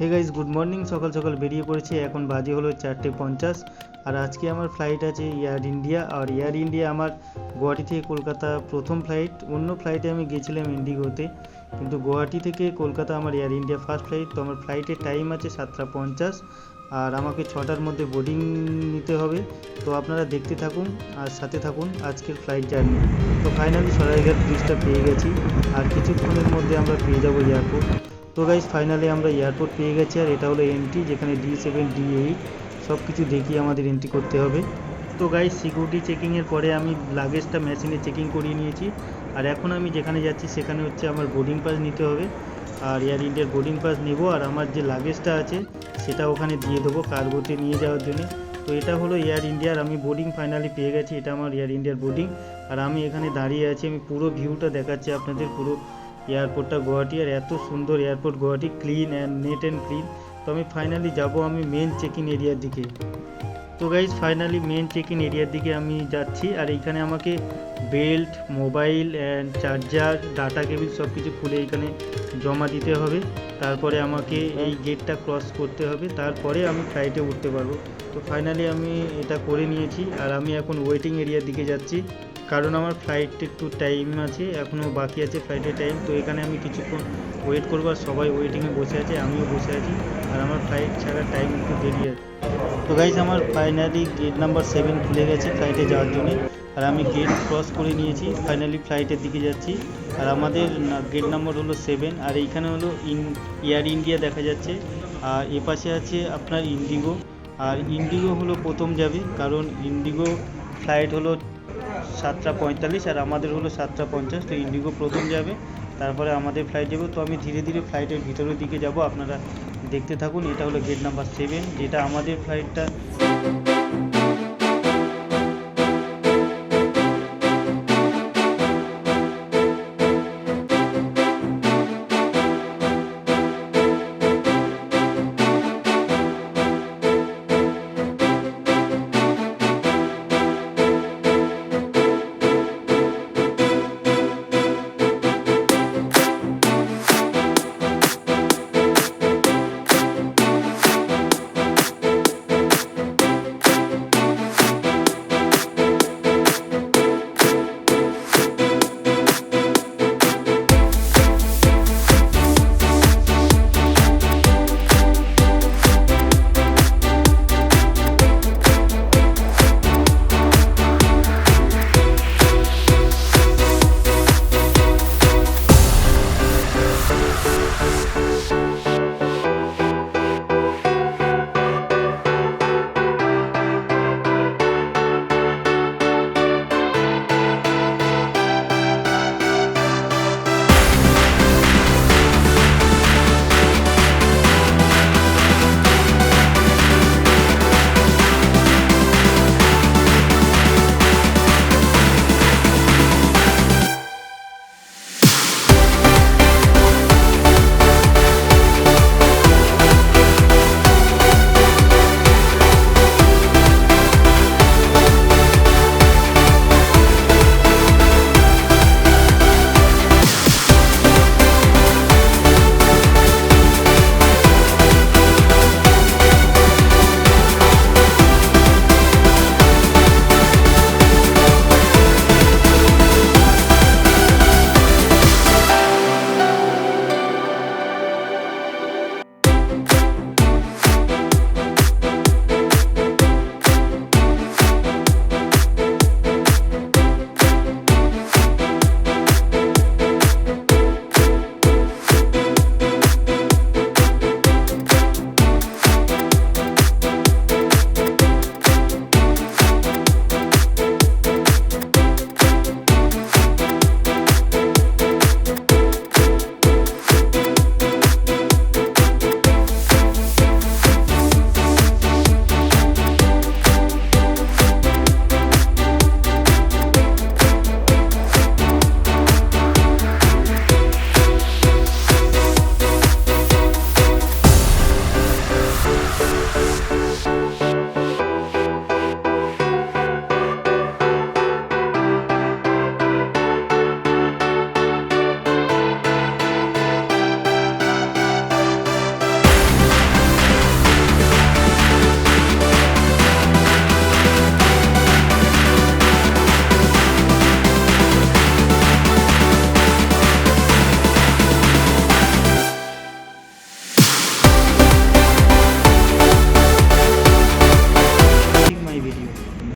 Hey guys good morning সকাল সকাল বেরিয়ে পড়েছি। এখন বাজে হলো চারটে পঞ্চাশ। আর আজকে আমার ফ্লাইট আছে এয়ার ইন্ডিয়া আর এয়ার ইন্ডিয়া আমার গুয়াহাটি থেকে কলকাতা প্রথম ফ্লাইট অন্য ফ্লাইটে আমি গেছিলাম ইন্ডিগোতে। কিন্তু গুয়াহাটি থেকে কলকাতা আমার এয়ার ইন্ডিয়া ফার্স্ট ফ্লাইট তো আমার ফ্লাইটের টাইম আছে সাতটা পঞ্চাশ। আর আমাকে ছটার মধ্যে বোর্ডিং নিতে হবে। তো আপনারা দেখতে থাকুন আর সাথে থাকুন আজকের ফ্লাইট জার্নি তো ফাইনালি সরাইঘাট ব্রিজটা পেয়ে গেছি। আর কিছুক্ষণের মধ্যে আমরা পেয়ে যাব এয়ারপোর্ট তো গাইজ ফাইনালি আমরা এয়ারপোর্ট পেয়ে গেছি। আর এটা হলো এন্ট্রি যেখানে ডি সেভেন ডি এইট সব কিছু দেখিয়ে আমাদের এন্ট্রি করতে হবে। তো গাইজ সিকিউরিটি চেকিংয়ের পরে আমি লাগেজটা মেশিনে চেকিং করিয়ে নিয়েছি। আর এখন আমি যেখানে যাচ্ছি, সেখানে হচ্ছে আমার বোর্ডিং পাস নিতে হবে। আর এয়ার ইন্ডিয়ার বোর্ডিং পাস নেব। আর আমার যে লাগেজটা আছে, সেটা ওখানে দিয়ে দেবো কার্গোতে নিয়ে যাওয়ার জন্য। তো এটা হলো এয়ার ইন্ডিয়ার আমি বোর্ডিং ফাইনালি পেয়ে গেছি। এটা আমার এয়ার ইন্ডিয়ার বোর্ডিং আর আমি এখানে দাঁড়িয়ে আছি, আমি পুরো ভিউটা দেখাচ্ছি আপনাদের, পুরো এয়ারপোর্টটা গুয়াহাটি, আর এত সুন্দর airport Guwahati clean and neat and clean তো আমি ফাইনালি যাব আমি মেন চেক ইন এরিয়ার দিকে। তো guys finally main check in এরিয়ার দিকে আমি যাচ্ছি, আর এইখানে আমাকে belt mobile and charger data cable সব কিছু খুলে এখানে জমা দিতে হবে। তারপরে আমাকে এই গেটটা ক্রস করতে হবে। তারপরে আমি ফ্লাইটে উঠতে পারব। তো ফাইনালি আমি এটা করে নিয়েছি, আর আমি এখন ওয়েটিং এরিয়ার দিকে যাচ্ছি। কারণ আমার ফ্লাইট একটু টাইম আছে এখনও বাকি আছে ফ্লাইটের টাইম তো এখানে আমি কিছুক্ষণ ওয়েট করব, আর সবাই ওয়েটিংয়ে বসে আছে, আমিও বসে আছি, আর আমার ফ্লাইট ছাড়ার টাইম একটু দেরি আছে। তো গাইজ আমার ফাইনালি গেট নাম্বার সেভেন খুলে গেছে ফ্লাইটে যাওয়ার জন্য, আর আমি গেট ক্রস করে নিয়েছি ফাইনালি ফ্লাইটের দিকে যাচ্ছি। আর আমাদের গেট নাম্বার হলো সেভেন আর এইখানে হলো ইন এয়ার ইন্ডিয়া দেখা যাচ্ছে, আর এ পাশে আছে আপনার ইন্ডিগো আর ইন্ডিগো হলো প্রথম যাবে, কারণ ইন্ডিগো ফ্লাইট হলো সাতটা পঁয়তাল্লিশ আর আমাদের হলো সাতটা পঞ্চাশ, তো ইন্ডিগো প্রথম যাবে, তারপরে আমাদের ফ্লাইট যাবে, তো আমি ধীরে ধীরে ফ্লাইটের ভিতরের দিকে যাব, আপনারা দেখতে থাকুন, এটা হলো গেট নাম্বার সেভেন, যেটা আমাদের ফ্লাইটটা